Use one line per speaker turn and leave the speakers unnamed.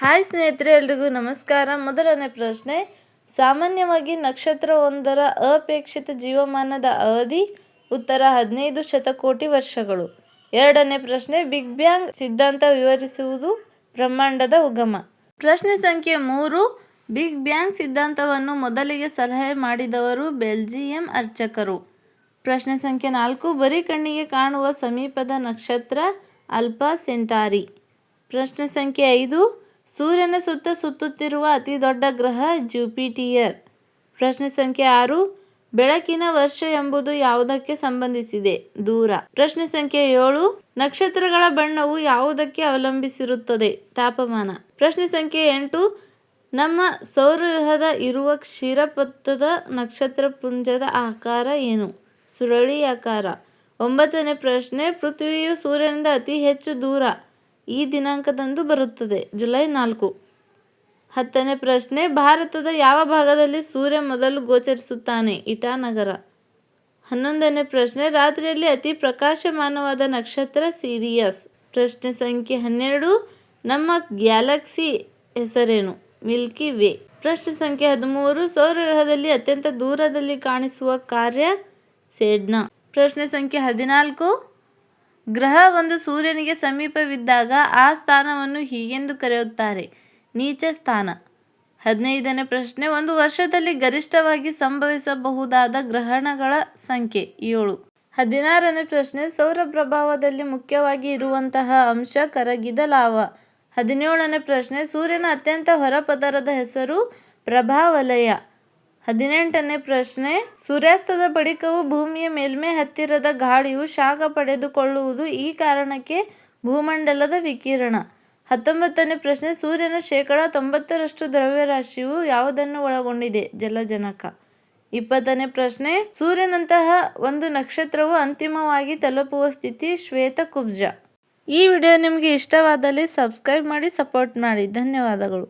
Hi ಸ್ನೇಹಿತರೆ, ಎಲ್ರಿಗೂ ನಮಸ್ಕಾರ. ಮೊದಲನೇ ಪ್ರಶ್ನೆ, ಸಾಮಾನ್ಯವಾಗಿ ನಕ್ಷತ್ರವೊಂದರ ಅಪೇಕ್ಷಿತ ಜೀವಮಾನದ ಅವಧಿ ಉತ್ತರ ಹದಿನೈದು ಶತಕೋಟಿ ವರ್ಷಗಳು. ಎರಡನೇ ಪ್ರಶ್ನೆ, ಬಿಗ್ ಬ್ಯಾಂಗ್ ಸಿದ್ಧಾಂತ ವಿವರಿಸುವುದು ಬ್ರಹ್ಮಾಂಡದ ಉಗಮ. ಪ್ರಶ್ನೆ ಸಂಖ್ಯೆ ಮೂರು, ಬಿಗ್ ಬ್ಯಾಂಗ್ ಸಿದ್ಧಾಂತವನ್ನು ಮೊದಲಿಗೆ ಸಲಹೆ ಮಾಡಿದವರು ಬೆಲ್ಜಿಯಂ ಅರ್ಚಕರು. ಪ್ರಶ್ನೆ ಸಂಖ್ಯೆ ನಾಲ್ಕು, ಬರೀ ಕಣ್ಣಿಗೆ ಕಾಣುವ ಸಮೀಪದ ನಕ್ಷತ್ರ ಅಲ್ಪಾ ಸೆಂಟಾರಿ. ಪ್ರಶ್ನೆ ಸಂಖ್ಯೆ ಐದು ಸೂರ್ಯನ ಸುತ್ತ ಸುತ್ತುತ್ತಿರುವ ಅತಿ ದೊಡ್ಡ ಗ್ರಹ ಜುಪಿಟಿಯರ್ ಪ್ರಶ್ನೆ ಸಂಖ್ಯೆ ಆರು, ಬೆಳಕಿನ ವರ್ಷ ಎಂಬುದು ಯಾವುದಕ್ಕೆ ಸಂಬಂಧಿಸಿದೆ? ದೂರ. ಪ್ರಶ್ನೆ ಸಂಖ್ಯೆ ಏಳು, ನಕ್ಷತ್ರಗಳ ಬಣ್ಣವು ಯಾವುದಕ್ಕೆ ಅವಲಂಬಿಸಿರುತ್ತದೆ? ತಾಪಮಾನ. ಪ್ರಶ್ನೆ ಸಂಖ್ಯೆ ಎಂಟು, ನಮ್ಮ ಸೌರವ್ಯೂಹದ ಇರುವ ಕ್ಷೀರಪಥದ ನಕ್ಷತ್ರ ಪುಂಜದ ಆಕಾರ ಏನು? ಸುರುಳಿಯಾಕಾರ ಒಂಬತ್ತನೇ ಪ್ರಶ್ನೆ, ಪೃಥ್ವಿಯು ಸೂರ್ಯನಿಂದ ಅತಿ ಹೆಚ್ಚು ದೂರ. ಈ ದಿನಾಂಕದಂದು ಬರುತ್ತದೆ. ಜುಲೈ ನಾಲ್ಕು. ಹತ್ತನೇ ಪ್ರಶ್ನೆ, ಭಾರತದ ಯಾವ ಭಾಗದಲ್ಲಿ ಸೂರ್ಯ ಮೊದಲು ಗೋಚರಿಸುತ್ತಾನೆ? ಇಟಾನಗರ. ಹನ್ನೊಂದನೇ ಪ್ರಶ್ನೆ, ರಾತ್ರಿಯಲ್ಲಿ ಅತಿ ಪ್ರಕಾಶಮಾನವಾದ ನಕ್ಷತ್ರ ಸೀರಿಯಸ್? ಪ್ರಶ್ನೆ ಸಂಖ್ಯೆ ಹನ್ನೆರಡು, ನಮ್ಮ ಗ್ಯಾಲಕ್ಸಿ ಹೆಸರೇನು? Milky Way. ಪ್ರಶ್ನೆ ಸಂಖ್ಯೆ ಹದಿಮೂರು ಸೌರವ್ಯೂಹದಲ್ಲಿ ಅತ್ಯಂತ ದೂರದಲ್ಲಿ ಕಾಣಿಸುವ ಕಾರ್ಯ ಸೇಡ್ನಾ. ಪ್ರಶ್ನೆ ಸಂಖ್ಯೆ ಹದಿನಾಲ್ಕು ಗ್ರಹ ಒಂದು ಸೂರ್ಯನಿಗೆ ಸಮೀಪವಿದ್ದಾಗ ಆ ಸ್ಥಾನವನ್ನು ಹೀಗೆಂದು ಕರೆಯುತ್ತಾರೆ. ನೀಚ ಸ್ಥಾನ. ಹದಿನೈದನೇ ಪ್ರಶ್ನೆ, ಒಂದು ವರ್ಷದಲ್ಲಿ ಗರಿಷ್ಠವಾಗಿ ಸಂಭವಿಸಬಹುದಾದ ಗ್ರಹಣಗಳ ಸಂಖ್ಯೆ? ಏಳು. ಹದಿನಾರನೇ ಪ್ರಶ್ನೆ, ಸೌರ ಪ್ರಭಾವದಲ್ಲಿ ಮುಖ್ಯವಾಗಿ ಇರುವಂತಹ ಅಂಶ ಕರಗಿದ ಲಾವ. ಹದಿನೇಳನೇ ಪ್ರಶ್ನೆ, ಸೂರ್ಯನ ಅತ್ಯಂತ ಹೊರಪದರದ ಹೆಸರು ಪ್ರಭಾವಲಯ. ಹದಿನೆಂಟನೇ ಪ್ರಶ್ನೆ, ಸೂರ್ಯಾಸ್ತದ ಬಳಿಕವೂ ಭೂಮಿಯ ಮೇಲ್ಮೈ ಹತ್ತಿರದ ಗಾಳಿಯು ಶಾಖ ಪಡೆದುಕೊಳ್ಳುವುದು ಈ ಕಾರಣಕ್ಕೆ ಭೂಮಂಡಲದ ವಿಕಿರಣ. ಹತ್ತೊಂಬತ್ತನೇ ಪ್ರಶ್ನೆ, ಸೂರ್ಯನ ಶೇಕಡ ತೊಂಬತ್ತರಷ್ಟು ದ್ರವ್ಯರಾಶಿಯು ಯಾವುದನ್ನು ಒಳಗೊಂಡಿದೆ? ಜಲಜನಕ. ಇಪ್ಪತ್ತನೇ ಪ್ರಶ್ನೆ, ಸೂರ್ಯನಂತಹ ಒಂದು ನಕ್ಷತ್ರವು ಅಂತಿಮವಾಗಿ ತಲುಪುವ ಸ್ಥಿತಿ ಶ್ವೇತ ಕುಬ್ಜ. ಈ ವಿಡಿಯೋ ನಿಮಗೆ ಇಷ್ಟವಾದಲ್ಲಿ ಸಬ್ಸ್ಕ್ರೈಬ್ ಮಾಡಿ, ಸಪೋರ್ಟ್ ಮಾಡಿ. ಧನ್ಯವಾದಗಳು.